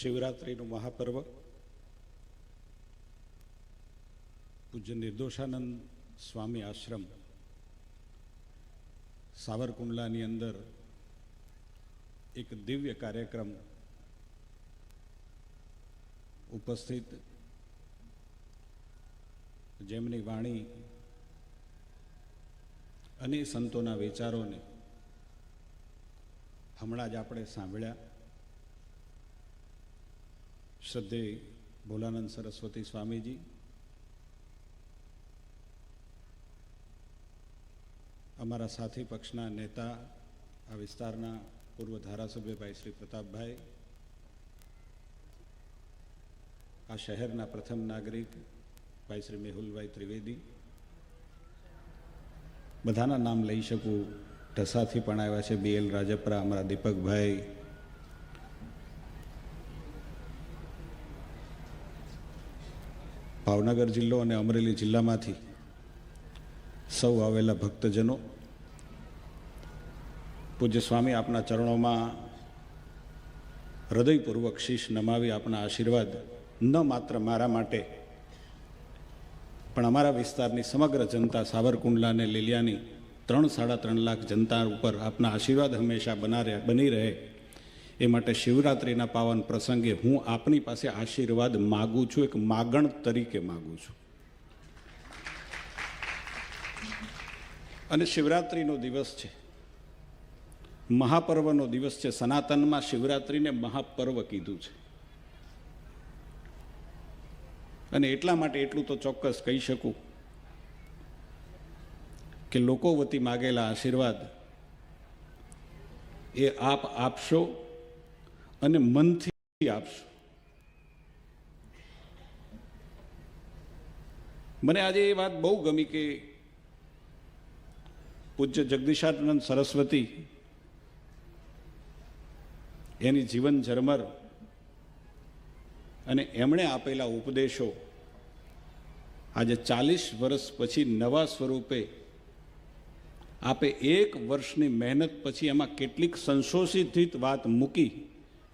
શિવરાત્રિનું મહાપર્વ. પૂજ્ય નિર્દોષાનંદ સ્વામી આશ્રમ, સાવરકુંડલાની અંદર એક દિવ્ય કાર્યક્રમ ઉપસ્થિત, જેમની વાણી અને સંતોના વિચારોને હમણાં જ આપણે સાંભળ્યા. શ્રદ્ધે ભોલાનંદ સરસ્વતી સ્વામીજી. અમારા સાથી પક્ષના નેતા આ વિસ્તારના પૂર્વ ધારાસભ્ય ભાઈ શ્રી પ્રતાપભાઈ, આ શહેરના પ્રથમ નાગરિક ભાઈ શ્રી મેહુલભાઈ ત્રિવેદી. બધાના નામ લઈ શકું ઢસાથી પણ આવ્યા છે. બી એલ રાજપરા, અમારા દીપકભાઈ ભાવનગર જિલ્લો અને અમરેલી જિલ્લામાંથી સૌ આવેલા ભક્તજનો, પૂજ્ય સ્વામી આપના ચરણોમાં હૃદયપૂર્વક શીશ નમાવી આપના આશીર્વાદ ન માત્ર મારા માટે, પણ અમારા વિસ્તારની સમગ્ર જનતા સાવરકુંડલા અને લીલિયાની ત્રણ સાડા ત્રણ લાખ જનતા ઉપર આપના આશીર્વાદ હંમેશા બના બની રહે. એ માટે શિવરાત્રિના પાવન પ્રસંગે હું આપની પાસે આશીર્વાદ માગું છું, એક માગણ તરીકે માગું છું. અને શિવરાત્રિનો દિવસ છે. મહાપર્વનો દિવસ છે. સનાતનમાં શિવરાત્રિને મહાપર્વ કીધું છે. અને એટલા માટે એટલું તો ચોક્કસ કહી શકું કે લોકો વતી માગેલા આશીર્વાદ એ આપ આપશો અને મનથી આપશો. મને આજે એ વાત બહુ ગમી કે પૂજ્ય જગદીશાનંદ સરસ્વતી એની જીવન ઝરમર અને એમણે આપેલા ઉપદેશો આજે ચાલીસ વર્ષ પછી નવા સ્વરૂપે આપે એક વર્ષની મહેનત પછી એમાં કેટલીક સંશોષિત વાત મૂકી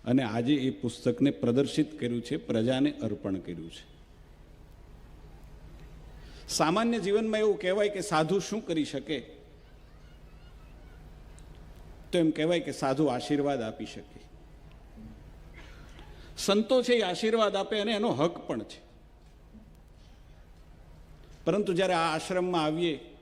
અને આજે એ પુસ્તકને પ્રદર્શિત કર્યું છે, પ્રજાને અર્પણ કર્યું છે. સામાન્ય જીવનમાં એવું કહેવાય કે સાધુ શું કરી શકે? તો એમ કહેવાય કે સાધુ આશીર્વાદ આપી શકે. સંતો છે એ આશીર્વાદ આપે અને એનો હક પણ છે. પરંતુ જ્યારે આ આશ્રમમાં આવીએ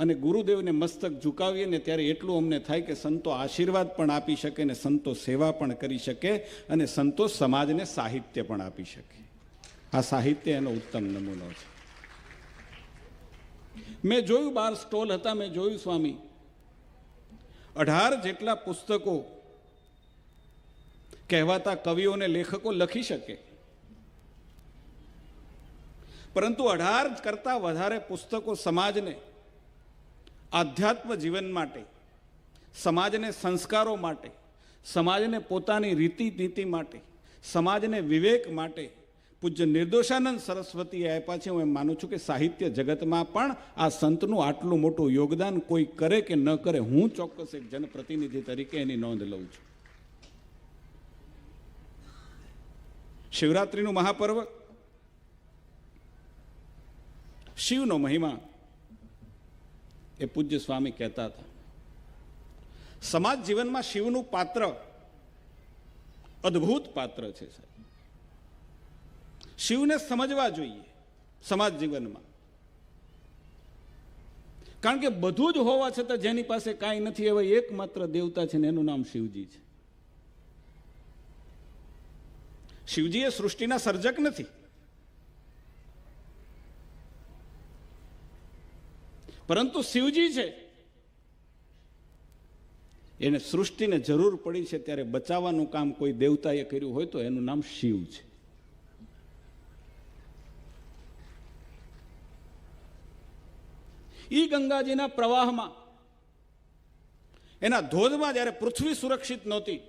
અને ગુરુદેવને મસ્તક ઝુકાવીએ ને ત્યારે એટલું અમને થાય કે સંતો આશીર્વાદ પણ આપી શકે ને સંતો સેવા પણ કરી શકે અને સંતો સમાજને સાહિત્ય પણ આપી શકે. આ સાહિત્ય એનો ઉત્તમ નમૂનો છે. મેં જોયું બાર સ્ટોલ હતા, મેં જોયું સ્વામી. અઢાર જેટલા પુસ્તકો કહેવાતા કવિઓને લેખકો લખી શકે. પરંતુ અઢાર કરતા વધારે પુસ્તકો સમાજને આધ્યાત્મ જીવન માટે, સમાજને સંસ્કારો માટે, સમાજને પોતાની રીતિ નીતિ માટે, સમાજને વિવેક માટે પૂજ્ય નિર્દોષાનંદ સરસ્વતીએ આપ્યા છે. હું એમ માનું છું કે સાહિત્ય જગતમાં પણ આ સંતનું આટલું મોટું યોગદાન કોઈ કરે કે ન કરે, હું ચોક્કસ એક જનપ્રતિનિધિ તરીકે એની નોંધ લઉં છું. શિવરાત્રિનું મહાપર્વ, શિવનો મહિમા એ પૂજ્ય સ્વામી કહેતા હતા. સમાજ જીવનમાં શિવનું પાત્ર અદ્ભુત પાત્ર છે સાહેબ. શિવને સમજવા જોઈએ સમાજ જીવનમાં. કારણ કે બધું જ હોવા છતાં જેની પાસે કાંઈ નથી, એવા એકમાત્ર દેવતા છે ને એનું નામ શિવજી છે. શિવજી એ સૃષ્ટિના સર્જક નથી. પરંતુ શિવજી છે. એને સૃષ્ટિને જરૂર પડી છે ત્યારે બચાવવાનું કામ કોઈ દેવતાએ કર્યું હોય તો એનું નામ શિવ છે. ઈ ગંગાજીના પ્રવાહમાં એના ધોધમાં જ્યારે પૃથ્વી સુરક્ષિત નહોતી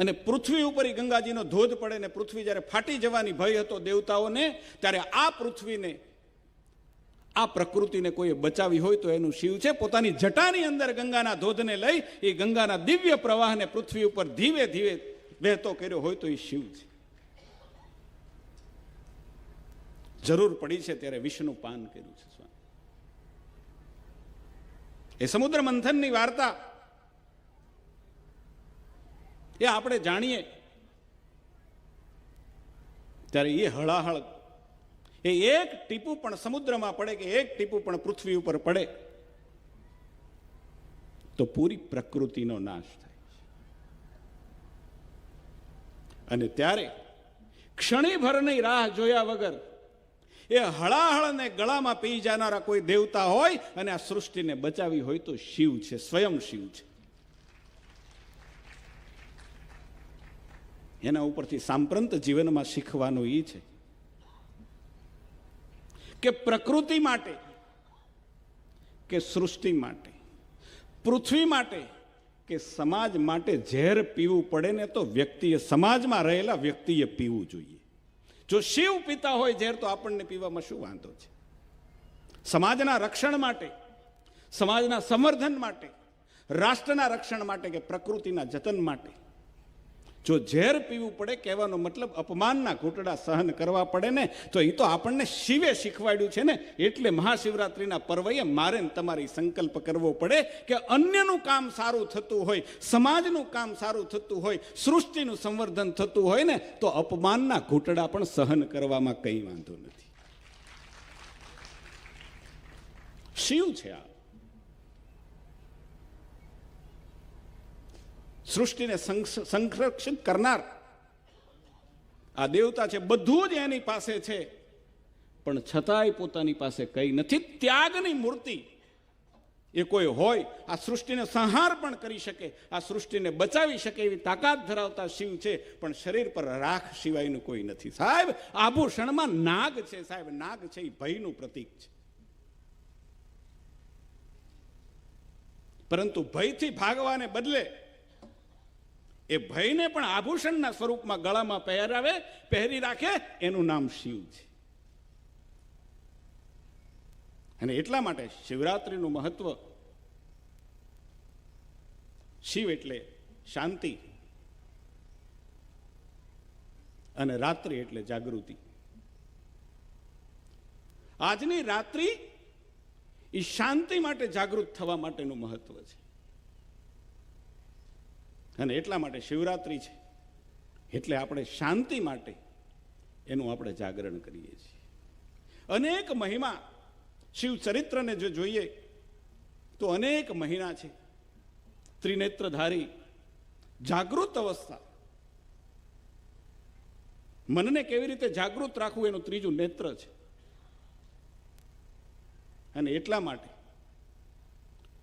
અને પૃથ્વી ઉપર એ ગંગાજીનો ધોધ પડે ને પૃથ્વી જ્યારે ફાટી જવાની ભય હતો દેવતાઓને, ત્યારે આ પૃથ્વીને, આ પ્રકૃતિને કોઈએ બચાવી હોય તો એનું શિવ છે. પોતાની જટાની અંદર ગંગાના ધોધને લઈ એ ગંગાના દિવ્ય પ્રવાહને પૃથ્વી ઉપર ધીમે ધીમે વહેતો કર્યો હોય તો એ શિવ છે. જરૂર પડી છે ત્યારે વિષ્ણુ પાન કર્યું છે સ્વામી. એ સમુદ્ર મંથનની વાર્તા એ આપણે જાણીએ. ત્યારે એ હળાહળ, એ એક ટીપું પણ સમુદ્રમાં પડે કે એક ટીપું પણ પૃથ્વી ઉપર પડે, તો પૂરી પ્રકૃતિનો નાશ થાય અને ત્યારે ક્ષણીભરની રાહ જોયા વગર એ હળાહળને ગળામાં પી જનારા કોઈ દેવતા હોય અને આ સૃષ્ટિને બચાવી હોય તો શિવ છે, સ્વયં શિવ છે. એના ઉપરથી સાંપ્રંત જીવનમાં શીખવાનું એ છે કે પ્રકૃતિ માટે, કે સૃષ્ટિ માટે, પૃથ્વી માટે, કે સમાજ માટે ઝેર પીવું પડે ને તો વ્યક્તિએ સમાજમાં રહેલા વ્યક્તિએ પીવું જોઈએ. જો શિવ પીતા હોય ઝેર તો આપણને પીવામાં શું વાંધો છે? સમાજના રક્ષણ માટે, સમાજના સંવર્ધન માટે, રાષ્ટ્રના રક્ષણ માટે કે પ્રકૃતિના જતન માટે જો ઝેર પીવું પડે કહેવાનો મતલબ અપમાનના ઘૂંટડા સહન કરવા પડે ને, તો એ તો આપણને શિવે શીખવાડ્યું છે ને. એટલે મહાશિવરાત્રિના પર્વએ મારે તમારી સંકલ્પ કરવો પડે કે અન્યનું કામ સારું થતું હોય, સમાજનું કામ સારું થતું હોય, સૃષ્ટિનું સંવર્ધન થતું હોય ને, તો અપમાનના ઘૂંટડા પણ સહન કરવામાં કંઈ વાંધો નથી. શિવ છે આ. સૃષ્ટિને સંરક્ષિત કરનાર. આ દેવતા છે, બધું જ એની પાસે છે. પણ છતાંય પોતાની પાસે કંઈ નથી. ત્યાગની મૂર્તિ એ કોઈ હોય, આ સૃષ્ટિને સંહાર પણ કરી શકે, આ સૃષ્ટિને બચાવી શકે એવી તાકાત ધરાવતા શિવ છે, પણ શરીર પર રાખ સિવાયનું કોઈ નથી. સાહેબ, આભૂષણમાં નાગ છે, સાહેબ. નાગ છે, એ ભયનું પ્રતીક છે. પરંતુ ભયથી ભાગવાને બદલે એ ભયને પણ આભૂષણના સ્વરૂપમાં ગળામાં પહેરાવે, પહેરી રાખે, એનું નામ શિવ છે. અને એટલા માટે શિવરાત્રિનું મહત્વ, શિવ એટલે શાંતિ અને રાત્રિ એટલે જાગૃતિ. આજની રાત્રિ એ શાંતિ માટે જાગૃત થવા માટેનું મહત્વ છે. અને એટલા માટે શિવરાત્રિ છે. એટલે આપણે શાંતિ માટે એનું આપણે જાગરણ કરીએ છીએ. અનેક મહિમા શિવ ચરિત્રને જો જોઈએ, તો અનેક મહિના છે. ત્રિનેત્રધારી, જાગૃત અવસ્થા. મનને કેવી રીતે જાગૃત રાખવું એનું ત્રીજું નેત્ર છે. અને એટલા માટે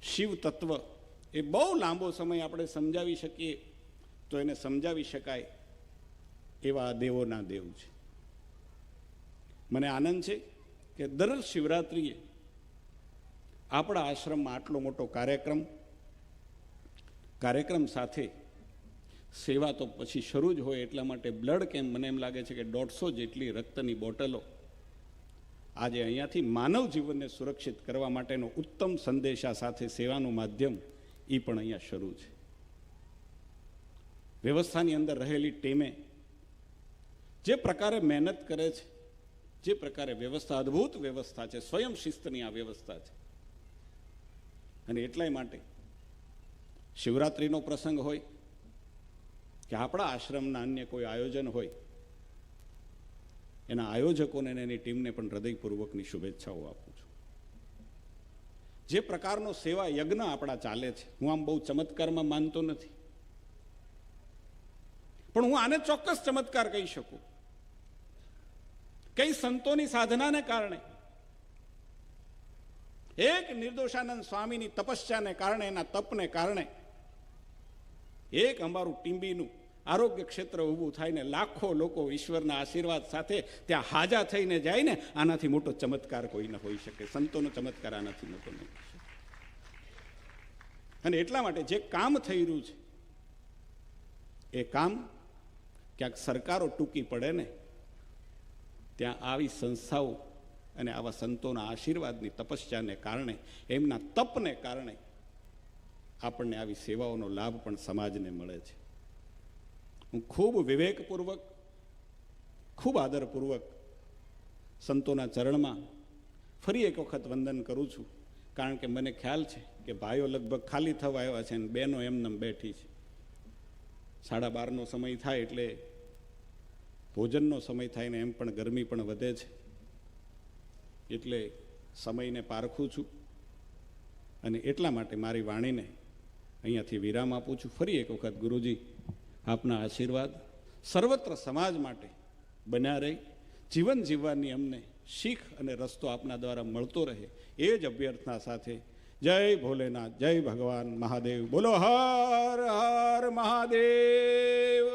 શિવ તત્વ એ બહુ લાંબો સમય આપણે સમજાવી શકીએ, તો એને સમજાવી શકાય એવા દેવોના દેવ છે. મને આનંદ છે કે દર શિવરાત્રિએ આપણા આશ્રમમાં આટલો મોટો કાર્યક્રમ કાર્યક્રમ સાથે સેવા તો પછી શરૂ જ હોય એટલા માટે બ્લડ કેમ્પ મને એમ લાગે છે કે દોઢસો જેટલી રક્તની બોટલો આજે અહીંયાથી માનવ જીવનને સુરક્ષિત કરવા માટેનો ઉત્તમ સંદેશા સાથે સેવાનું માધ્યમ એ પણ અહીંયા શરૂ છે. વ્યવસ્થાની અંદર રહેલી ટીમે જે પ્રકારે મહેનત કરે છે, જે પ્રકારે વ્યવસ્થા, અદ્ભુત વ્યવસ્થા છે, સ્વયં શિસ્તની આ વ્યવસ્થા છે. અને એટલાય માટે શિવરાત્રિનો પ્રસંગ હોય કે આપણા આશ્રમના અન્ય કોઈ આયોજન હોય, એના આયોજકોને એની ટીમને પણ હૃદયપૂર્વકની શુભેચ્છાઓ આપું છું. જે પ્રકારનો સેવા યજ્ઞ આપણા ચાલે છે. હું આમ બહુ ચમત્કારમાં માનતો નથી. પણ હું આને ચોક્કસ ચમત્કાર કહી શકું. કઈ સંતોની સાધનાને કારણે. એક નિર્દોષાનંદ સ્વામીની તપસ્યાને કારણે, એના તપને કારણે, એક અમારું ટીંબીનું આરોગ્ય ક્ષેત્ર ઊભું થાય ને લાખો લોકો ઈશ્વરના આશીર્વાદ સાથે ત્યાં હાજા થઈને જાય ને, આનાથી મોટો ચમત્કાર કોઈ ન હોઈ શકે સંતોનો ચમત્કાર આનાથી મોટો નહીં. અને એટલા માટે જે કામ થઈ રહ્યું છે, એ કામ ક્યાંક સરકારો ટૂંકી પડે ને, ત્યાં આવી સંસ્થાઓ અને આવા સંતોના આશીર્વાદની તપસ્યાને કારણે, એમના તપને કારણે આપણને આવી સેવાઓનો લાભ પણ સમાજને મળે છે હું ખૂબ વિવેકપૂર્વક, ખૂબ આદરપૂર્વક સંતોના ચરણમાં ફરી એક વખત વંદન કરું છું. કારણ કે મને ખ્યાલ છે કે ભાઈઓ લગભગ ખાલી થવા આવ્યા છે અને બહેનો એમનેમ બેઠી છે. સાડા બારનો સમય થાય એટલે ભોજનનો સમય થાય ને એમ પણ ગરમી પણ વધે છે. એટલે સમયને પારખું છું અને એટલા માટે મારી વાણીને અહીંયાથી વિરામ આપું છું. ફરી એક વખત ગુરુજી આપના આશીર્વાદ સર્વત્ર સમાજ માટે બન્યા રહી. જીવન જીવવાની અમને શીખ અને રસ્તો આપના દ્વારા મળતો રહે. એ જ અભ્યર્થના સાથે જય ભોલેનાથ, જય ભગવાન મહાદેવ. બોલો હર હર મહાદેવ.